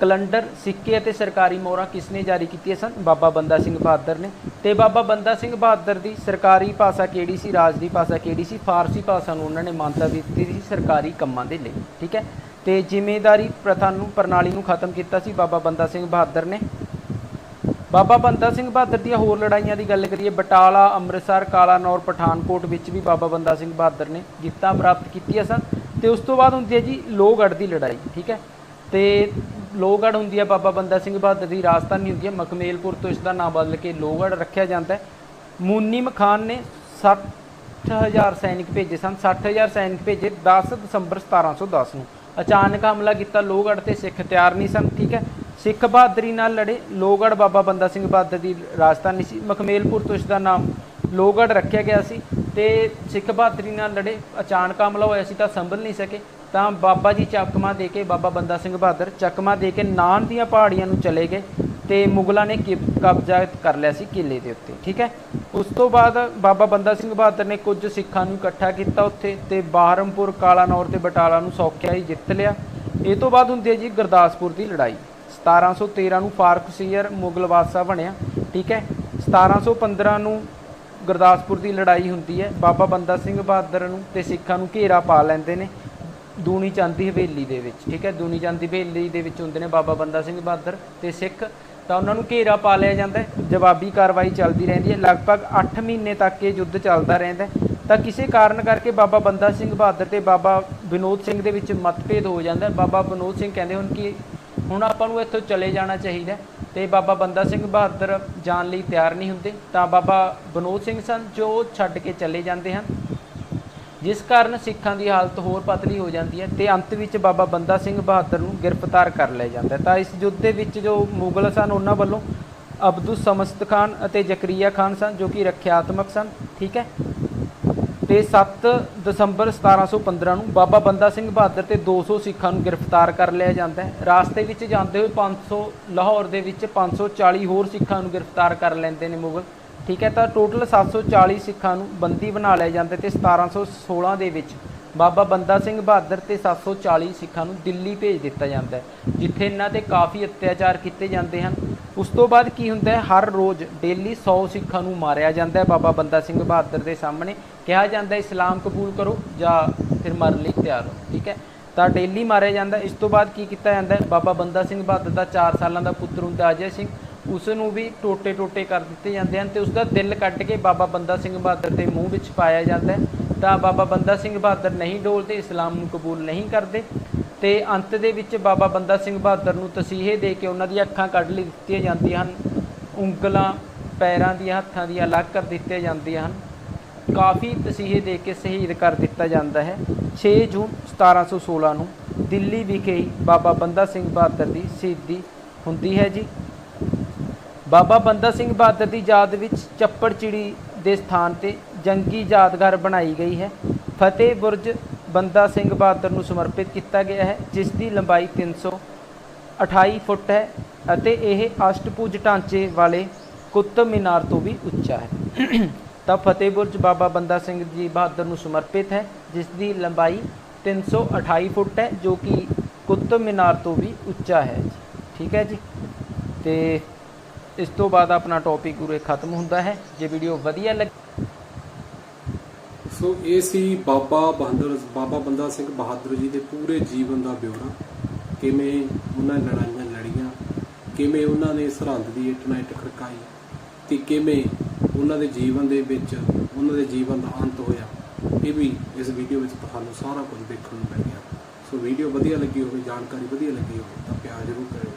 ਕੈਲੰਡਰ, ਸਿੱਕੇ ਅਤੇ ਸਰਕਾਰੀ ਮੋਹਰਾਂ ਕਿਸ ਨੇ ਜਾਰੀ ਕੀਤੀਆਂ ਸਨ? ਬਾਬਾ ਬੰਦਾ ਸਿੰਘ ਬਹਾਦਰ ਨੇ। ਤੇ ਬਾਬਾ ਬੰਦਾ ਸਿੰਘ ਬਹਾਦਰ ਦੀ ਸਰਕਾਰੀ ਭਾਸ਼ਾ ਕਿਹੜੀ ਸੀ? ਰਾਜ ਦੀ ਭਾਸ਼ਾ ਕਿਹੜੀ ਸੀ? ਫਾਰਸੀ ਭਾਸ਼ਾ ਨੂੰ ਉਹਨਾਂ ਨੇ ਮਾਨਤਾ ਦਿੱਤੀ ਸੀ ਸਰਕਾਰੀ ਕੰਮਾਂ ਦੇ ਲਈ, ਠੀਕ ਹੈ? ਤੇ ਜ਼ਿੰਮੇਦਾਰੀ ਪ੍ਰਥਾ ਨੂੰ, ਪ੍ਰਣਾਲੀ ਨੂੰ ਖਤਮ ਕੀਤਾ ਸੀ ਬਾਬਾ ਬੰਦਾ ਸਿੰਘ ਬਹਾਦਰ ਨੇ। ਬਾਬਾ ਬੰਦਾ ਸਿੰਘ ਬਹਾਦਰ ਦੀਆਂ ਹੋਰ ਲੜਾਈਆਂ ਦੀ ਗੱਲ ਕਰੀਏ, ਬਟਾਲਾ, ਅੰਮ੍ਰਿਤਸਰ, ਕਾਲਾਨੌਰ, ਪਠਾਨਕੋਟ ਵਿੱਚ ਵੀ ਬਾਬਾ ਬੰਦਾ ਸਿੰਘ ਬਹਾਦਰ ਨੇ ਜਿੱਤਾਂ ਪ੍ਰਾਪਤ ਕੀਤੀਆਂ ਸਨ ਤੇ ਉਸ ਤੋਂ ਬਾਅਦ ਹੁੰਦੀ ਹੈ ਜੀ ਲੋਹਗੜ੍ਹ ਦੀ ਲੜਾਈ, ਠੀਕ ਹੈ? ਤੇ ਲੋਹਗੜ੍ਹ ਹੁੰਦੀ ਹੈ ਬਾਬਾ ਬੰਦਾ ਸਿੰਘ ਬਹਾਦਰ ਦੀ ਰਾਜਧਾਨੀ ਹੁੰਦੀ ਹੈ ਮਕਮੇਲਪੁਰ ਤੋਂ ਇਸ ਦਾ ਨਾਮ ਬਦਲ ਕੇ ਲੋਹਗੜ੍ਹ ਰੱਖਿਆ ਜਾਂਦਾ ਹੈ। ਮੁਨੀਮ ਖਾਨ ਨੇ 60000 ਸੈਨਿਕ ਭੇਜੇ ਸਨ 60000 ਸੈਨਿਕ ਭੇਜੇ 10 ਦਸੰਬਰ 1710 ਨੂੰ। ਅਚਾਨਕ ਹਮਲਾ ਕੀਤਾ, ਲੋਹਗੜ੍ਹ ਤੇ ਸਿੱਖ ਤਿਆਰ ਨਹੀਂ ਸਨ, ਠੀਕ ਹੈ? ਸਿੱਖ ਬਹਾਦਰੀ ਨਾਲ ਲੜੇ। ਲੋਹਗੜ੍ਹ ਬਾਬਾ ਬੰਦਾ ਸਿੰਘ ਬਹਾਦਰ ਦੀ ਰਾਜਧਾਨੀ ਸੀ। ਮਖਮੇਲਪੁਰ ਤੋਂ ਇਸ ਦਾ ਨਾਮ ਲੋਹਗੜ੍ਹ ਰੱਖਿਆ ਗਿਆ ਸੀ ਤੇ ਸਿੱਖ ਬਹਾਦਰੀ ਨਾਲ ਲੜੇ। ਅਚਾਨਕ ਹਮਲਾ ਹੋਇਆ ਸੀ ਤਾਂ ਸੰਭਲ ਨਹੀਂ ਸਕੇ। ਤਾਂ ਬਾਬਾ ਜੀ ਚੱਕਮਾ ਦੇ ਕੇ ਬਾਬਾ ਬੰਦਾ ਸਿੰਘ ਬਹਾਦਰ ਚੱਕਮਾ ਦੇ ਕੇ ਨਾਨ ਦੀਆਂ ਪਹਾੜੀਆਂ ਨੂੰ ਚਲੇ ਗਏ ਤੇ ਮੁਗਲਾਂ ਨੇ ਕਿ- ਕਬਜ਼ਾ ਕਰ ਲਿਆ ਸੀ ਕਿਲੇ ਦੇ ਉੱਤੇ। ਠੀਕ ਹੈ? ਉਸ ਤੋਂ ਬਾਅਦ ਬਾਬਾ ਬੰਦਾ ਸਿੰਘ ਬਹਾਦਰ ਨੇ ਕੁਝ ਸਿੱਖਾਂ ਨੂੰ ਇਕੱਠਾ ਕੀਤਾ ਉੱਥੇ ਤੇ ਬਾਹਰਮਪੁਰ, ਕਾਲਾਨੌਰ ਤੇ ਬਟਾਲਾ ਨੂੰ ਸੌਖਿਆ ਹੀ ਜਿੱਤ ਲਿਆ। ਇਹ ਤੋਂ ਬਾਅਦ ਹੁੰਦੀ ਹੈ ਜੀ ਗੁਰਦਾਸਪੁਰ ਦੀ ਲੜਾਈ। 1713 ਨੂੰ ਫਾਰਕਸੀਅਰ ਮੁਗਲ ਬਾਦਸ਼ਾਹ ਬਣਿਆ, ਠੀਕ ਹੈ? 1715 ਨੂੰ ਗੁਰਦਾਸਪੁਰ ਦੀ ਲੜਾਈ ਹੁੰਦੀ ਹੈ, ਬਾਬਾ ਬੰਦਾ ਸਿੰਘ ਬਹਾਦਰ ਨੂੰ ਤੇ ਸਿੱਖਾਂ ਨੂੰ ਘੇਰਾ ਪਾ ਲੈਂਦੇ ਨੇ ਦੂਣੀ ਚੰਦੀ ਹਵੇਲੀ ਦੇ ਵਿੱਚ, ਠੀਕ ਹੈ? ਦੂਣੀ ਚੰਦੀ ਹਵੇਲੀ ਦੇ ਵਿੱਚ ਹੁੰਦੇ ਨੇ ਬਾਬਾ ਬੰਦਾ ਸਿੰਘ ਬਹਾਦਰ ਤੇ ਸਿੱਖ, ਤਾਂ ਉਹਨਾਂ ਨੂੰ ਘੇਰਾ ਪਾ ਲਿਆ ਜਾਂਦਾ ਜਵਾਬੀ ਕਾਰਵਾਈ ਚੱਲਦੀ ਰਹਿੰਦੀ ਹੈ, ਲਗਭਗ 8 ਮਹੀਨੇ ਤੱਕ ਇਹ ਯੁੱਧ ਚੱਲਦਾ ਰਹਿੰਦਾ ਤਾਂ ਕਿਸੇ ਕਾਰਨ ਕਰਕੇ ਬਾਬਾ ਬੰਦਾ ਸਿੰਘ ਬਹਾਦਰ ਤੇ ਬਾਬਾ ਵਿਨੋਦ ਸਿੰਘ ਦੇ ਵਿੱਚ ਮਤਭੇਦ ਹੋ ਜਾਂਦਾ ਬਾਬਾ ਵਿਨੋਦ ਸਿੰਘ ਕਹਿੰਦੇ ਹਨ ਕਿ ਹੁਣ ਆਪਾਂ ਨੂੰ ਇੱਥੋਂ ਚਲੇ ਜਾਣਾ ਚਾਹੀਦਾ ਹੈ ਤੇ ਬਾਬਾ ਬੰਦਾ ਸਿੰਘ ਬਹਾਦਰ ਜਾਣ ਲਈ ਤਿਆਰ ਨਹੀਂ ਹੁੰਦੇ, ਤਾਂ ਬਾਬਾ ਵਿਨੋਦ ਸਿੰਘ ਸਨ ਜੋ ਛੱਡ ਕੇ ਚਲੇ ਜਾਂਦੇ ਹਨ। ਜਿਸ ਕਾਰਨ ਸਿੱਖਾਂ ਦੀ ਹਾਲਤ ਹੋਰ ਪਤਲੀ ਹੋ ਜਾਂਦੀ ਹੈ ਤੇ ਅੰਤ ਵਿੱਚ ਬਾਬਾ ਬੰਦਾ ਸਿੰਘ ਬਹਾਦਰ ਨੂੰ ਗ੍ਰਿਫਤਾਰ ਕਰ ਲਿਆ ਜਾਂਦਾ ਤਾਂ ਇਸ ਯੁੱਧ ਦੇ ਵਿੱਚ ਜੋ ਮੁਗਲ ਸਨ, ਉਹਨਾਂ ਵੱਲੋਂ ਅਬਦੁਲ ਸਮਸਤ ਖਾਨ ਅਤੇ ਜ਼ਕਰੀਆ ਖਾਨ ਸਨ ਜੋ ਕਿ ਰੱਖਿਆਤਮਕ ਸਨ, ਠੀਕ ਹੈ? ਤੇ 7 ਦਸੰਬਰ 1715 ਨੂੰ ਬਾਬਾ ਬੰਦਾ ਸਿੰਘ ਬਹਾਦਰ ਤੇ 200 ਸਿੱਖਾਂ ਨੂੰ ਗ੍ਰਿਫਤਾਰ ਕਰ ਲਿਆ ਜਾਂਦਾ ਹੈ। ਰਾਸਤੇ ਵਿੱਚ ਜਾਂਦੇ ਹੋਏ 500 ਲਾਹੌਰ ਦੇ ਵਿੱਚ 540 ਹੋਰ ਸਿੱਖਾਂ ਨੂੰ ਗ੍ਰਿਫਤਾਰ ਕਰ ਲੈਂਦੇ ਨੇ ਮੁਗਲ। ਠੀਕ ਹੈ, ਤਾਂ ਟੋਟਲ 740 ਸਿੱਖਾਂ ਨੂੰ ਬੰਦੀ ਬਣਾ ਲਿਆ ਜਾਂਦਾ ਤੇ 1716 ਦੇ ਵਿੱਚ ਬਾਬਾ ਬੰਦਾ ਸਿੰਘ ਬਹਾਦਰ ਤੇ 740 ਸਿੱਖਾਂ ਨੂੰ ਦਿੱਲੀ ਭੇਜ ਦਿੱਤਾ ਜਾਂਦਾ ਹੈ, ਜਿੱਥੇ ਇਹਨਾਂ ਤੇ ਕਾਫੀ ਅਤਿਆਚਾਰ ਕੀਤੇ ਜਾਂਦੇ ਹਨ। ਉਸ ਤੋਂ ਬਾਅਦ ਕੀ ਹੁੰਦਾ ਹੈ? ਹਰ ਰੋਜ਼ ਡੇਲੀ 100 ਸਿੱਖਾਂ ਨੂੰ ਮਾਰਿਆ ਜਾਂਦਾ ਹੈ। ਬਾਬਾ ਬੰਦਾ ਸਿੰਘ ਬਹਾਦਰ ਦੇ ਸਾਹਮਣੇ ਕਿਹਾ ਜਾਂਦਾ ਇਸਲਾਮ ਕਬੂਲ ਕਰੋ ਜਾਂ ਫਿਰ ਮਰਨ ਲਈ ਤਿਆਰ ਹੋ। ਠੀਕ ਹੈ? ਤਾਂ ਡੇਲੀ ਮਾਰਿਆ ਜਾਂਦਾ ਇਸ ਤੋਂ ਬਾਅਦ ਕੀ ਕੀਤਾ ਜਾਂਦਾ ਬਾਬਾ ਬੰਦਾ ਸਿੰਘ ਬਹਾਦਰ ਦਾ 4 ਸਾਲਾਂ ਦਾ ਪੁੱਤਰ ਹੁੰਦਾ ਅਜੈ ਸਿੰਘ। ਉਸ ਨੂੰ ਵੀ ਟੋਟੇ ਟੋਟੇ ਕਰ ਦਿੱਤੇ ਜਾਂਦੇ ਹਨ ਤੇ ਉਸ ਦਾ ਦਿਲ ਕੱਢ ਕੇ ਬਾਬਾ ਬੰਦਾ ਸਿੰਘ ਬਹਾਦਰ ਦੇ ਮੂੰਹ ਵਿੱਚ ਪਾਇਆ ਜਾਂਦਾ ਤਾਂ ਬਾਬਾ ਬੰਦਾ ਸਿੰਘ ਬਹਾਦਰ ਨਹੀਂ ਡੋਲਦੇ, ਇਸਲਾਮ ਨੂੰ ਕਬੂਲ ਨਹੀਂ ਕਰਦੇ। ਤੇ ਅੰਤ ਦੇ ਵਿੱਚ ਬਾਬਾ ਬੰਦਾ ਸਿੰਘ ਬਹਾਦਰ ਨੂੰ ਤਸੀਹੇ ਦੇ ਕੇ ਉਹਨਾਂ ਦੀਆਂ ਅੱਖਾਂ ਕੱਢ ਲਈ ਦਿੱਤੀਆਂ ਜਾਂਦੀਆਂ ਹਨ। ਉਂਗਲਾਂ, ਪੈਰਾਂ ਦੀਆਂ ਹੱਥਾਂ ਦੀਆਂ ਅਲੱਗ ਕਰ ਦਿੱਤੀਆਂ ਜਾਂਦੀਆਂ ਹਨ। ਕਾਫੀ ਤਸੀਹੇ ਦੇ ਕੇ ਸ਼ਹੀਦ ਕਰ ਦਿੱਤਾ ਜਾਂਦਾ ਹੈ। 6 ਜੂਨ 1716 ਨੂੰ ਦਿੱਲੀ ਵਿਖੇ ਹੀ ਬਾਬਾ ਬੰਦਾ ਸਿੰਘ ਬਹਾਦਰ ਦੀ ਸ਼ਹੀਦੀ ਹੁੰਦੀ ਹੈ ਜੀ। ਬਾਬਾ ਬੰਦਾ ਸਿੰਘ ਬਹਾਦਰ ਦੀ ਯਾਦ ਵਿੱਚ ਚੱਪੜ ਚਿੜੀ ਦੇ ਸਥਾਨ ਤੇ ਜੰਗੀ ਯਾਦਗਾਰ ਬਣਾਈ ਗਈ ਹੈ। ਫਤਿਹ ਬੁਰਜ ਬੰਦਾ ਸਿੰਘ ਬਹਾਦਰ ਨੂੰ ਸਮਰਪਿਤ ਕੀਤਾ ਗਿਆ ਹੈ, ਜਿਸ ਦੀ ਲੰਬਾਈ 328 ਫੁੱਟ ਹੈ ਅਤੇ ਇਹ ਅਸ਼ਟਭੁਜ ਢਾਂਚੇ ਵਾਲੇ ਕੁਤਬ ਮੀਨਾਰ ਤੋਂ ਵੀ ਉੱਚਾ ਹੈ। ਤਾਂ ਫਤਿਹ ਬੁਰਜ ਬਾਬਾ ਬੰਦਾ ਸਿੰਘ ਜੀ ਬਹਾਦਰ ਨੂੰ ਸਮਰਪਿਤ ਹੈ, ਜਿਸ ਦੀ ਲੰਬਾਈ 328 ਫੁੱਟ ਹੈ, ਜੋ ਕਿ ਕੁਤਬ ਮੀਨਾਰ ਤੋਂ ਵੀ ਉੱਚਾ ਹੈ ਠੀਕ ਹੈ ਜੀ? ਤੇ ਇਸ ਤੋਂ ਬਾਅਦ ਆਪਣਾ ਟੌਪਿਕ ਉਰੇ ਖਤਮ ਹੁੰਦਾ ਹੈ। ਜੇ ਵੀਡੀਓ ਵਧੀਆ ਲੱਗੀ ਸੋ ਇਹ ਸੀ ਬਾਬਾ ਬਹਾਦਰ ਬਾਬਾ ਬੰਦਾ ਸਿੰਘ ਬਹਾਦਰ ਜੀ ਦੇ ਪੂਰੇ ਜੀਵਨ ਦਾ ਬਿਉਰਾ ਕਿਵੇਂ ਉਹਨਾਂ ਲੜਾਈਆਂ ਲੜੀਆਂ, ਕਿਵੇਂ ਉਹਨਾਂ ਨੇ ਸਰਹੰਦ ਦੀ ਇੱਟ ਨਾਲ ਇੱਟ ਖੜਕਾਈ ਤੇ ਕਿਵੇਂ ਉਹਨਾਂ ਦੇ ਜੀਵਨ ਦੇ ਵਿੱਚ ਉਹਨਾਂ ਦੇ ਜੀਵਨ ਦਾ ਅੰਤ ਹੋਇਆ, ਇਹ ਵੀ ਇਸ ਵੀਡੀਓ ਵਿੱਚ ਤੁਹਾਨੂੰ ਸਾਰਾ ਕੁਝ ਦੇਖਣ ਨੂੰ ਮਿਲ ਗਿਆ। ਸੋ ਵੀਡੀਓ ਵਧੀਆ ਲੱਗੀ ਹੋਵੇ, ਜਾਣਕਾਰੀ ਵਧੀਆ ਲੱਗੀ ਹੋਵੇ ਤਾਂ ਪਿਆਰ ਜ਼ਰੂਰ ਕਰਿਓ।